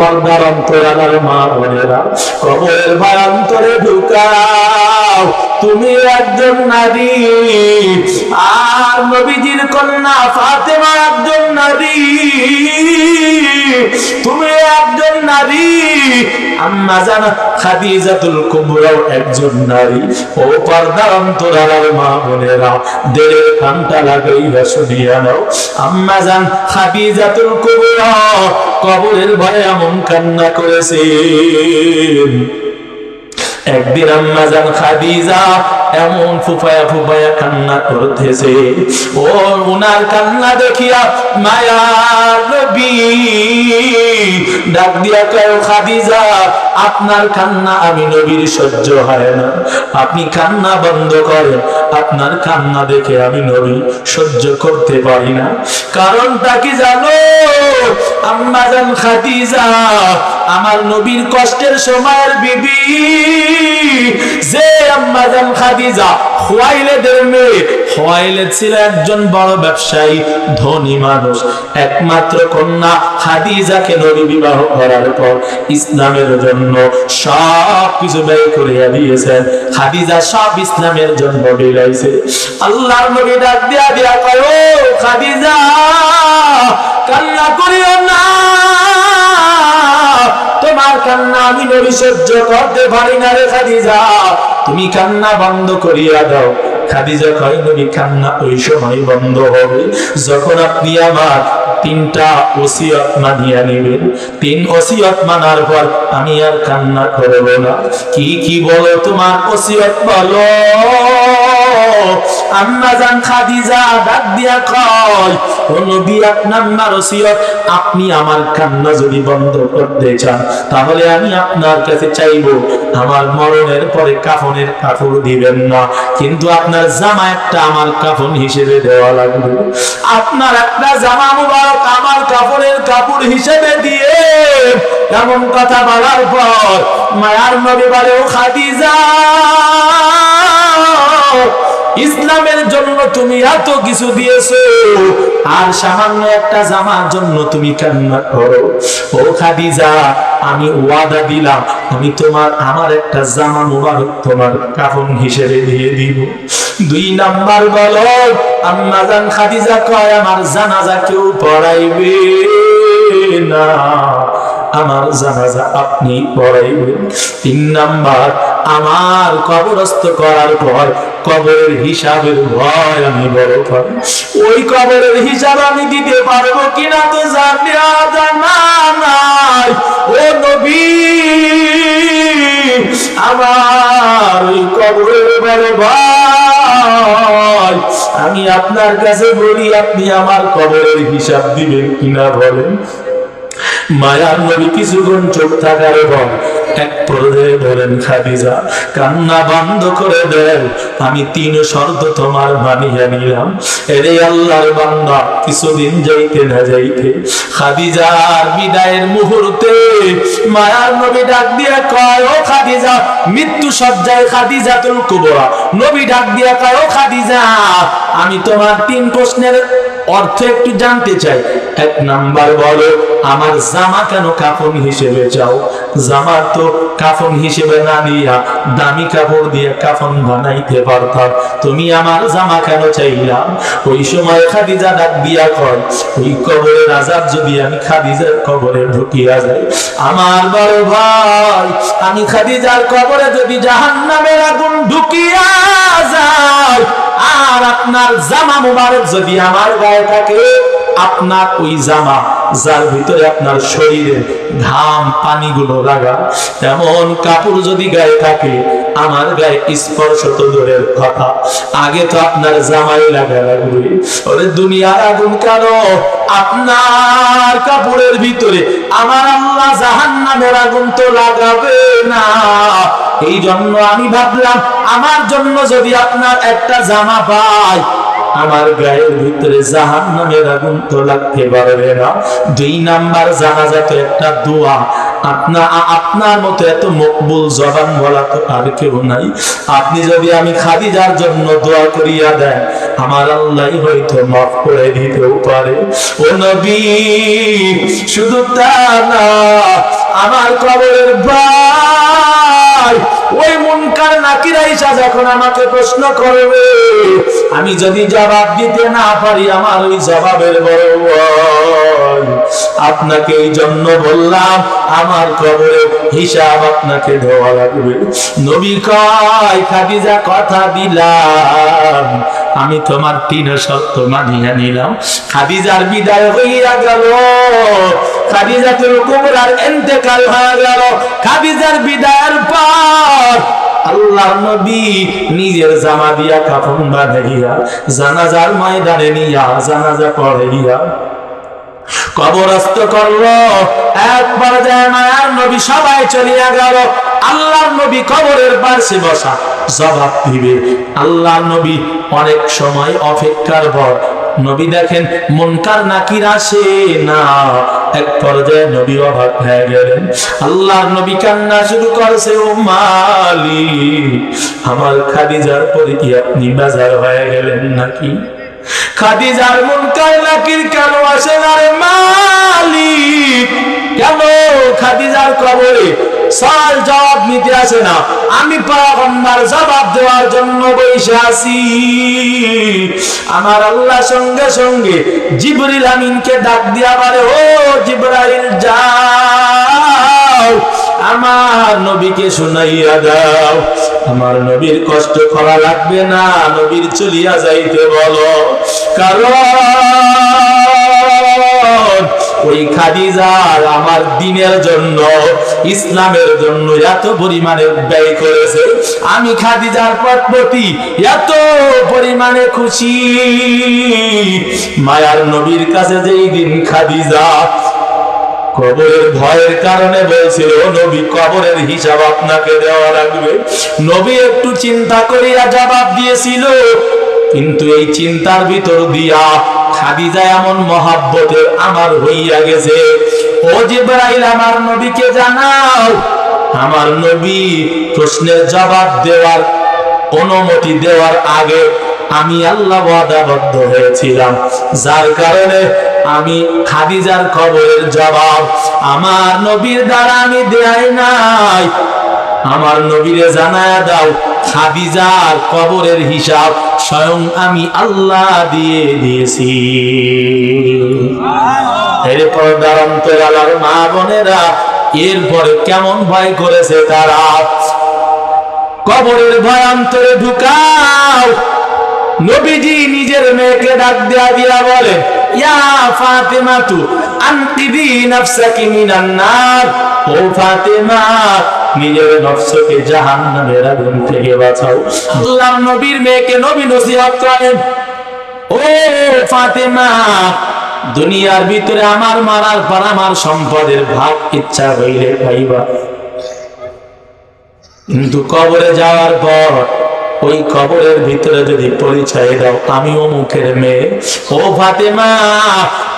পর্দার অন্তরালার মা বোনেরা, কবরের ভয়ান্তরে ঢুকাও। তুমি একজন নারী, আর নবীজির কন্যা ফাতেমা একজন নারী। তুমি একজন নারী, আম্মা জানা খাদিজাতুল কুবরাও একজন নারী। ও পর্দার অন্তরালার মা বোনেরা, দেড়ের কানটা লাগাইয়া শুনিয়া নাও। আম্মা জান খাদিজাতুল কুবরা কবরের ভয়ে কান্না করেছে একদিন আম্মা জান খাদিজা এমন ফুফায়া ফুফায়া কান্না করতেছে। ও উনার কান্না দেখিয়া মায়া নবী ডাক দিয়া কয়, খাদিজা, আপনার কান্না আমি নবীর সহ্য হয় না। আপনি কান্না বন্ধ করেন। আপনার কান্না দেখে আমি নবী সহ্য করতে পারি না। কারণটা কি জানো? আম্মা জান খাদিজা, আমার নবীর কষ্টের সময়ের বিবি। যে আম্মা জান খাদিজা খোয়াইলেদের মেয়ে। খোয়াইলেদ ছিল একজন বড় ব্যবসায়ী, ধনী মানুষ। একমাত্র কন্যা খাদিজাকে নবী বিবাহ করার পর ইসলামের জন্য সব কিছু ব্যয় করিয়া দিয়েছেন। খাদিজা সব ইসলামের জন্য বিলাইছে আল্লাহর নবী ডাক দিয়া দিয়া কয় খাদিজা, কান্না করিও না। তোমার কান্না আমি নবী সহ্য করতে পারি না রে খাদিজা। তুমি কান্না বন্ধ করিয়া দাও। খাদিজা কয়, নবী, কান্না ওই সময় বন্ধ হবে। যখন আপনি আমার তিনটা ওসিয়ত মানিয়া নেবেন। তিন ওসিয়ত মানার পর আমি আর কান্না করব না। কি কি বলো তোমার ওসিয়ত বলো? আম্মা জান খাদিজা ডাক দিয়া কয়, ও নবী এক নাম্বার ওসিয়ত আপনি আমার কান্না যদি বন্ধ করতে চান, তাহলে আমি আপনার কাছে চাইব, আমার মরণের পরে কাফনের কাপড় দিবেন না, কিন্তু আপনার জামা একটা আমার কাফন হিসেবে দেওয়া লাগবে। আপনার একটা জামা মুবারক আমার কাপড়ের কাপড় হিসেবে দিয়ে, এমন কথা বলার পর মায়ার নবী বলে, ও খাদিজা ইসলামের জন্য তুমি এত কিছু দিয়েছ। আর সামান্য একটা জামার জন্য তুমি কান্না করো। ও খাদিজা, আমি ওয়াদা দিলাম, আমি তোমার, আমার একটা জামা মুবারক তোমার কাফন হিসেবে দিয়ে দিব। দুই নাম্বার বলো, আম্মা জান খাদিজা কয়, আমার জানাজা কেউ পড়াইবে না। আমার জানাজা আপনি পড়াইবেন। তিন নাম্বার, আমার কবরস্থ করার পর কবরের হিসাবের ভয় আমি বড় পাই ওই কবরের হিসাব আমি দিতে পারব কিনা তো জানা নাই। ও নবী, আমার ওই কবরের বড় ভয়। আমি আপনার কাছে বলি, আপনি আমার কবরের হিসাব দিবেন কিনা বলেন। মায়ার নবী কিছুক্ষণ চোখ থাকার পর? এক পর্যায়ে বলেন খাদিজা, কান্না বন্ধ করে দেন। আমি তিন শর্ত তোমার মানিয়া নিলাম। এরে আল্লাহর বান্দা, কিছুদিন যাইতে না যাইতে খাদিজার বিদায়ের মুহূর্তে মায়ার নবী ডাক দিয়া কয়, ও খাদিজা, মৃত্যু সজ্জায় খাদিজাতুল কুবরা। নবী ডাক দিয়া কয়, ও খাদিজা, আমি তোমার তিন প্রশ্নের অর্থ একটু জানতে চাই। এক নাম্বার বলো আমার জামা কেন কাফন হিসেবে চাও? জামা তো কাফন হিসেবে না দিয়া দামি কাপড় দিয়ে কাফন বানাইতে পারতাম। তুমি আমার জামা কেন চাইলাম ওই সময় খাদিজা ডাক দিয়া কর ওই কবরের আজাদ যদি আমি খাদিজার কবরে ঢুকিয়া যাই, আমার বড় ভাই, আমি খাদিজার কবরে যদি জাহান্নামের আগুন ঢুকিয়া যায় আর আপনার জামা মুবারক যদি আমার গায়ে থাকে, আপনার ওই জামা যার ভিতরে আপনার শরীরে ঘাম, পানিগুলো লাগা এমন কাপড় যদি গায়ে থাকে, আমার গায়ে স্পর্শ তো দূরের কথা। আগে তো আপনার জামাই লাগা লাগবে। ওরে দুনিয়ার আগুন কেন? আপনার কাপড়ের ভিতরে আমার আল্লাহ জাহান নামের আগুন তো লাগাবে না। এই জন্য আমি ভাবলাম, আমার জন্য যদি আপনার একটা জামা পাই আমার গায়ের ভিতরে জাহান নামের আগুন তো লাগতে পারবে না। দুই নাম্বার জানাজা তো একটা দোয়া। আপনা আপনার মতো এত মকবুল জবান বলা তো আর কেউ নাই। আপনি যদি আমি খাদিজার জন্য দোয়া করিয়া দেন, আমার আল্লাহ হয়তো মাফ করে দিতেও পারে। ও নবী, শুধু তা না, আমার কবরের ভাই ওই মুনকার নাকিরা ইসা যখন আমাকে প্রশ্ন করবে, আমি যদি জবাব দিতে না পারি, আমার ওই জবাবের বড় আপনাকে এই জন্য বললাম, আমার কবরে হিসাব আপনাকে দেওয়া লাগবে। নবী কয়, খাদিজা কথা দিলাম। আমি তোমার তিন সত্য মানিয়া নিলাম। খাদিজার বিদায় হইয়া গেল। খাদিজাতুল কুবরার ইন্তেকাল হয়ে গেল। খাদিজার বিদায়ের পর আল্লাহ নবী নিজের জামা দিয়া কাফন বাঁধাইয়া জানাজার ময়দানে নিয়া জানাজা পড়াইয়া কবরস্থ করল। একবার যায় মায়ার নবী সবাই চলিয়া গেল। আল্লাহ নবী কবরের পাশে বসা জবাব দিবে। আল্লাহ নবী অনেক সময় অপেক্ষার পর নবী দেখেন, মনকার নাকির আসে না। এক পর্যায়ে নবী অবাক হয়ে গেলেন। আল্লাহ নবী কান্না শুরু করেছে, ও মালি আমার খাদিজার পরে কি আপনি বাজার হয়ে গেলেন নাকি? খাদিজার মন নাকির কেন আসে না রে মালিক? কেন? খাদিজার কবরে সাল জবাব নিতে আসে না। আমি পয়গম্বর জবাব দেওয়ার জন্য বসে আছি। আমার আল্লাহ সঙ্গে সঙ্গে জিবরিল আমিনকে ডাক দিয়া বলে, ও জিবরাইল যাও আমার নবীকে শুনাইয়া দাও। আমার নবীর কষ্ট করা লাগবে না, নবীর চলিয়া যাইতে বলো। কারণ ওই খাদিজার আমার দিনের জন্য, ইসলামের জন্য এত পরিমাণে ব্যয় করেছে। আমি খাদিজার প্রতি এত পরিমাণে খুশি। মায়ার নবীর কাছে যেই দিন খাদিজা কবরের ভয়ের কারণে বলছিল, নবী, কবরের হিসাব আপনাকে দেওয়া লাগবে। নবী একটু চিন্তা করিয়া জবাব দিয়েছিল, কিন্তু এই চিন্তার ভিতর দিয়া খাদিজা এমন মহাব্বতের আমার হইয়া গেছে। ও জিব্রাইল, আমার নবীকে জানাও, আমার নবী প্রশ্নের জবাব দেওয়ার, অনুমতি দেওয়ার আগে আমি আল্লাহ ওয়াদাবদ্ধ হয়েছিলাম। যার কারণে আমি খাদিজার খবরের জবাব, আমার নবীর দ্বারা আমি দেয় নাই। আমার নবীরে জানায়া দাও, খাদিজার কবরের হিসাব স্বয়ং আমি আল্লাহ দিয়ে দিয়েছি। এরপর দারন্তরালার মা বোনেরা, এরপরে কেমন ভয় করেছে তারা? কবরের ভয়ান্তরে ঢুকাও। নবীজি নিজের মেয়েকে ডাক দেয়া দিয়া বলে দুনিয়ার ভিতরে আমার মারার পর আমার সম্পদের ভাগ ইচ্ছা হইলে পাইবা। কিন্তু কবরে যাওয়ার পর ওই খবরের ভিতরে যদি পরিচয় দাও আমি ও মুখের মেয়ে। ও ফাতেমা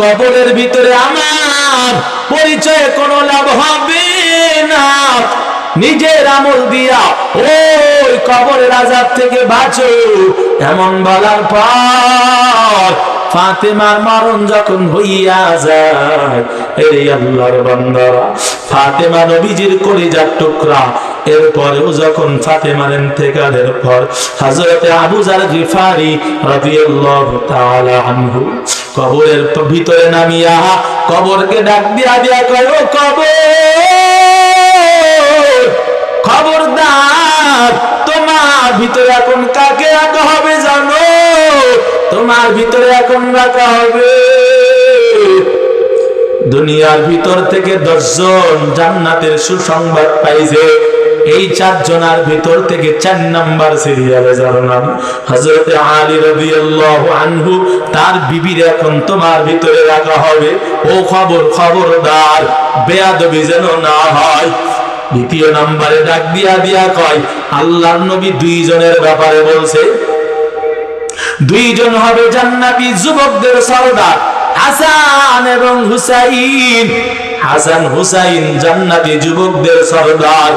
কবরের ভিতরে আমার পরিচয় কোনো লাভ হবে না। নিজের আমল দিয়া ওই কবরের আজাব থেকে বাঁচো। এমন বলার পর ফাতেমার মরণ যখন হইয়া যায় এই আল্লাহর বান্দারা, ফাতেমা নবীজির কলিজার টুকরা। এরপরেও যখন ফাতেমার ইন্তেকালের পর হযরতে আবু জার গিফারি রাদিয়াল্লাহু কবরের ভিতরে নামিয়া কবরকে ডাক দিয়া দিয়া কয় কবর! খবরদার, তোমার ভিতরে এখন কাকে রাখা হবে জানো? তোমার ভিতরে এখন রাখা হবে দুনিয়ার ভিতর থেকে দশজন জান্নাতের সুসংবাদ পাইছে। এই চারজনার ভিতর থেকে চার নাম্বার সিরিয়ালে যার নাম হযরত আলী রাদিয়াল্লাহু আনহু, তার বিবির এখন তোমার ভিতরে রাখা হবে। ও খবর, খবরদার, বেয়াদবি যেন না হয়। দ্বিতীয় নাম্বারে ডাক দিয়া দিয়া কয়, আল্লাহর নবী দুইজনের ব্যাপারে বলছে, দুইজন হবে জান্নাতি যুবকদের সর্দার, হাসান এবং হুসাইন। হাসান, হুসাইন জান্নাতি যুবকদের সর্দার।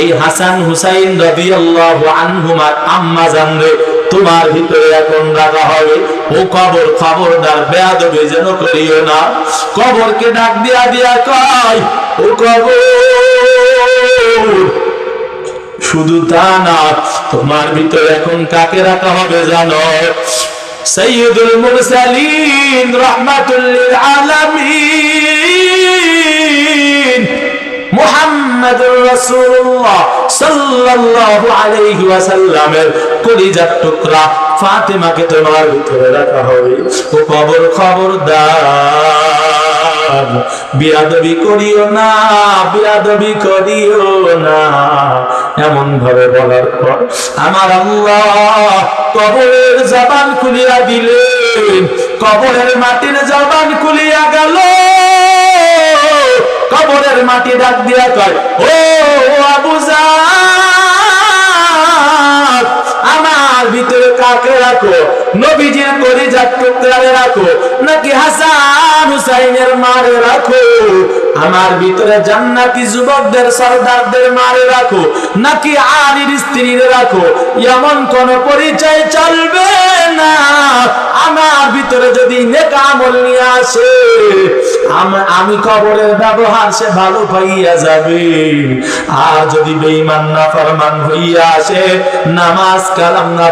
এই হাসান, হুসাইন রাদিয়াল্লাহু আনহুমার আম্মা জানরে তোমার ভিতরে এখন রাখা হবে। ও কবর, খবরদার, বেয়াদবি যেন করিও না। কবরকে ডাক দিয়া দিয়া কয় শুধু তা না, তোমার ভিতরে এখন কাকে রাখা হবে জানো? সৈয়দুল মুরসালিন রাহমাতুল লিল আলামিন। মুহাম্মাদুর রাসূলুল্লাহ সাল্লাল্লাহু আলাইহি ওয়াসাল্লামের কলিজার টুকরা ফাতেমাকে তোমার ভিতরে রাখা হবে। ও কবর খবরদার। বিয়াদবি করিও না বিয়াদবি করিও না। এমন ভাবে বলার পর আমার কবরের জবান খুলিয়া দিলেন। কবরের মাটির জবান খুলিয়া গেল। কবরের মাটি ডাক দিয়া কয় ও আবু জার, ভিতরে কাকে রাখো? রাখো। নাকি হাসান হুসাইনের মারে রাখো? আমার ভিতরে জান্নাতি যুবকদের মারে রাখো। নাকি রাখো? এমন কোন পরিচয় চলবে না। আমার ভিতরে যদি নেকা আমল নিয়ে আসে, আমি কবরের ব্যবহার সে ভালো হইয়া যাবে। আর যদি বেঈমান না ফরমান হইয়া আসে, নামাজ কালাম না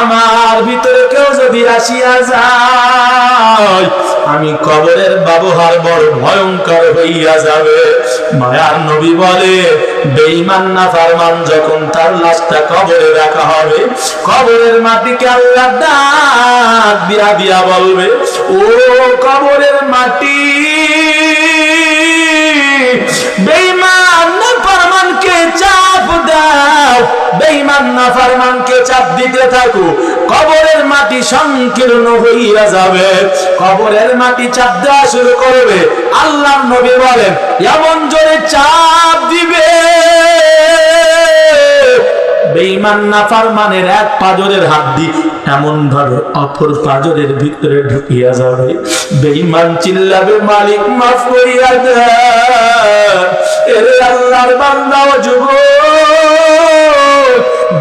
আমার ভিতরে কেউ যদি আসিয়া যায়, আমি কবরের ব্যবহার বড় ভয়ঙ্কর হইয়া যাবে। মায়ার নবী বলে, বেঈমান না ফারমান যখন তার লাশটা কবরে রাখা হবে, কবরের মাটিকে আল্লাহ ডাক দিয়া দিয়া বলবে, ও কবরের মাটি, বেঈমান চাপ দাও। বেঈমান না ফারমানকে চাপ দিতে থাকো? কবরের মাটি সংকীর্ণ হইয়া যাবে। কবরের মাটি চাপ দেওয়া শুরু করবে। আল্লাহ নবী বলেন, এমন জোরে চাপ দিবে। বেঈমান না ফারমানের এক পাজরের হাত দি এমন ভাবে অপর পাজরের ভিতরে ঢুকিয়া যাবে। বেঈমান চিল্লাবে, মালিক মাফ করিয়া দে। এরে আল্লাহর বান্দা যুবক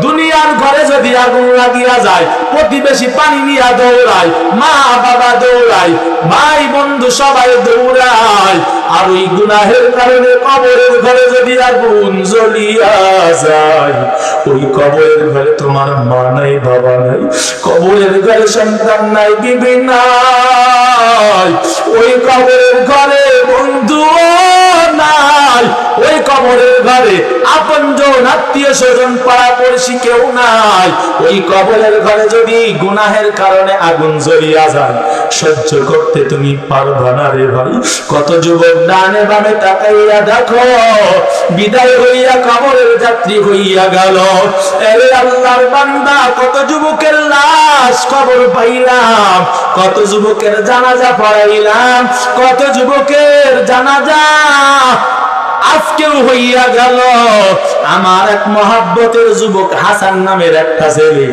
দুনিয়ার ঘরে যদি আগুন লাগিয়া যায়, প্রতিবেশী পানি নিয়া দৌড়ায়, মা বাবা দৌড়ায়, ভাই বন্ধু সবাই দৌড়ায়। আর ওই গুনাহের কারণে কবরের ঘরে যদি আগুন জ্বলিয়া যায়, ওই কবরের ঘরে তোমার মা নাই, বাবা নাই, কবরের ঘরে সন্তান নাই, বিবি নাই। ওই কবরের ঘরে বন্ধু নাই ওই কবরের ঘরে আপন আত্মীয় স্বজন পাড়া পড়শি কেউ নাই। ওই কবরের ঘরে যদি গুনাহের কারণে আগুন জ্বলিয়া যায়, সহ্য করতে তুমি পারবা না রে ভাই। কত যুবক ডানে বামে তাকাইয়া দেখো, বিদায় হইয়া কবরের যাত্রী হইয়া গেল। এরে আল্লাহর বান্দা, কত যুবকের লাশ কবর পাইলাম, কত যুবকের জানাজা পড়াইলাম, কত যুবকের জানাজা আজকেও হইয়া গেল। আমার এক মহাব্বতের যুবক হাসান নামের একটা ছেলে।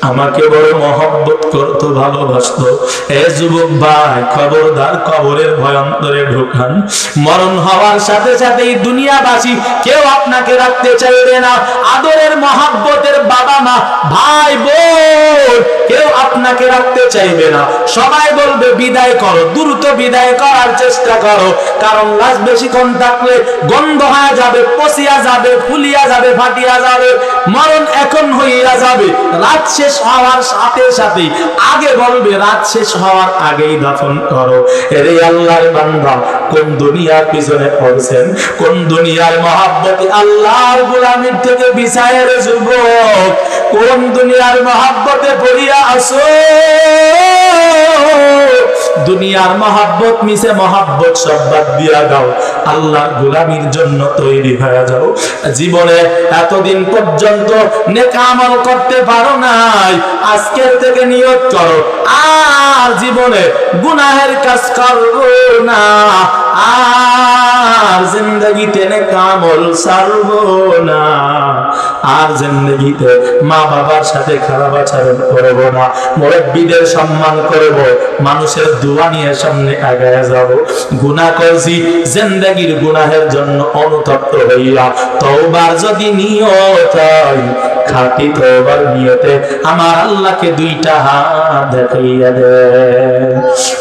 আমাকে বড় মহব্বত করতো, ভালোবাসতো। এ যুবক ভাই, খবরদার, কবরের ভয়ন্তরে ঢোকান। মরণ হওয়ার সাথে সাথেই দুনিয়াবাসী কেউ আপনাকে রাখতে চাইবে না। আদরের মহাব্বতের বাবা মা, ভাই, বোন, কেউ আপনাকে রাখতে চাইবে না। সবাই বলবে, বিদায় করো, দ্রুত বিদায় করার চেষ্টা করো। কারণ লাশ বেশিক্ষণ থাকলে গন্ধ হয়ে যাবে, পচিয়া যাবে, ফুলিয়া যাবে, ফাটিয়া যাবে। মরণ এখন হইয়া যাবে। রাত শেষ হওয়ার সাথে সাথে আগে বলবে, রাত শেষ হওয়ার আগেই দাফন করো। এরে আল্লাহর বান্দা, কোন দুনিয়ার পিছনে পড়ছেন? কোন দুনিয়ার মহাব্বতে আল্লাহর গোলামির থেকে বিচারের যুবক? কোন দুনিয়ার মহাব্বতে পড়িয়া আসো দুনিয়ার মহাব্বত মিশে মহাব্বত সব বাদ দিয়া দাও। আল্লাহর গোলামির জন্য তৈরি হয়ে যাও। জীবনে এতদিন পর্যন্ত নেকা আমল করতে পারো নাই। আজকের থেকে নিয়ত করো। আর জীবনে গুনাহের কাজ করব না। আর জিন্দগিতে নেকা আমল ছাড়বো না আর জিন্দগিতে মা বাবার সাথে খারাপ আচরণ করব না। মুরব্বীদের সম্মান করব। মানুষের দোয়া নিয়ে সামনে আগায় যাব। গুনাহ করছি, জিন্দগির গুনাহের জন্য অনুতপ্ত হইয়া তওবার যদি নিয়ত খাঁটি তওবার নিয়তে আমার আল্লাহকে দুইটা হাত দেখাইয়া দে।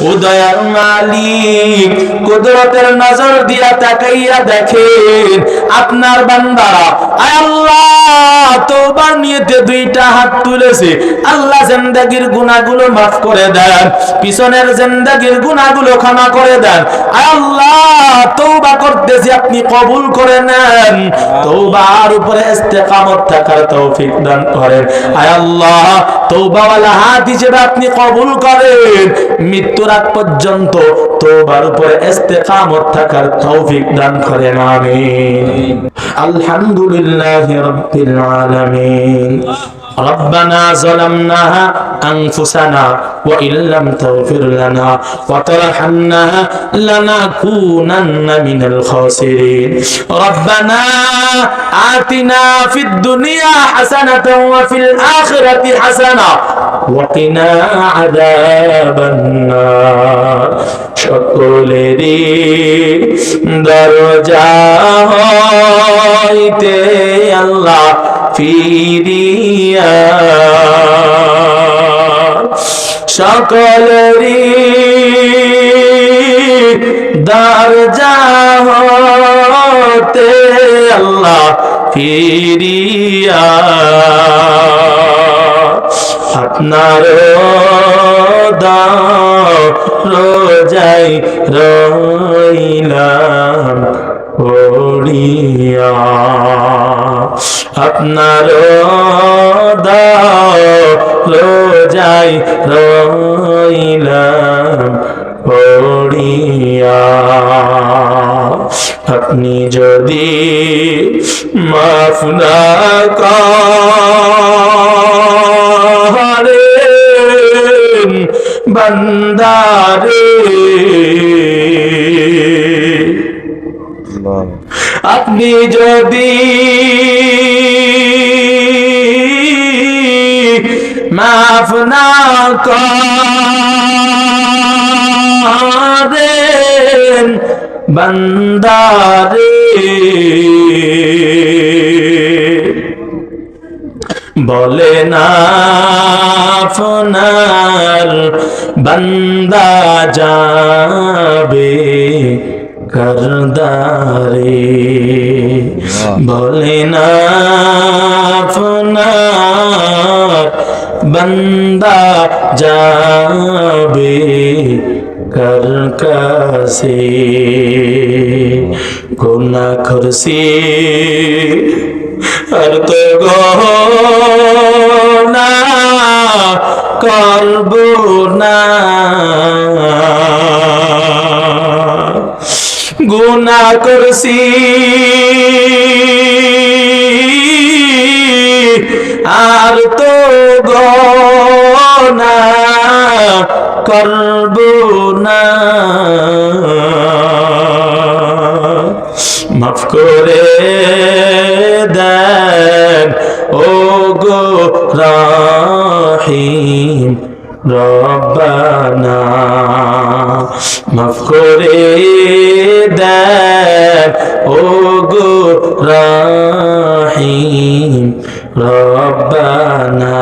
ও দয়ার মালিক, কুদরতের নজর দিয়া তাকাইয়া দেখেন, আপনার বান্দারা আয় আল্লাহ, তওবার নিয়তে দুইটা হাত তুলেছে। আল্লাহ জিন্দেগীর গুনাহগুলো মাফ করে দেন, পিছনের জিন্দেগীর গুনাহগুলো ক্ষমা করে দেন। আল্লাহ, তওবা করতেছি আপনি কবুল করে নেন। তওবার উপরে থাকার তৌফিক দান করেন। আয় আল্লাহ তৌবাওয়ালা হাত হিসেবে আপনি কবুল করেন। মৃত্যুর আগ পর্যন্ত তওবার উপরে ইস্তেকামত থাকার তৌফিক দান করেন, আমিন। আলহামদুলিল্লাহি রাব্বিল আলামিন। ربنا ظلمنا أنفسنا وإن لم تغفر لنا وترحمنا لنكونن من الخاسرين ربنا آتنا في الدنيا حسنة وفي الآخرة حسنة وقنا عذاب النار সকলেরই দরজা হইতে আল্লাহ ফিরিয়া। সকলেরই দরজা হতে আল্লাহ ফিরিয়া। আপনার রোজাই রইলাম পড়িয়া। আপনার রোজাই রইলাম পড়িয়া। আপনি যদি মাফ না করেন বান্দারে। আপনি যদি মাফ না করেন বান্দারে। বলে না বান্দা যাবে করদারে। বলে না আপনার বান্দা যাবে কর কাছে গুনা করছি আর তো গনা করব না গুনা করছি আর তো গনা করব না। মাফ করে দেন ও গো রাহিম রব্বানা। মাফ করে দেন ও গো রাহিম রব্বানা।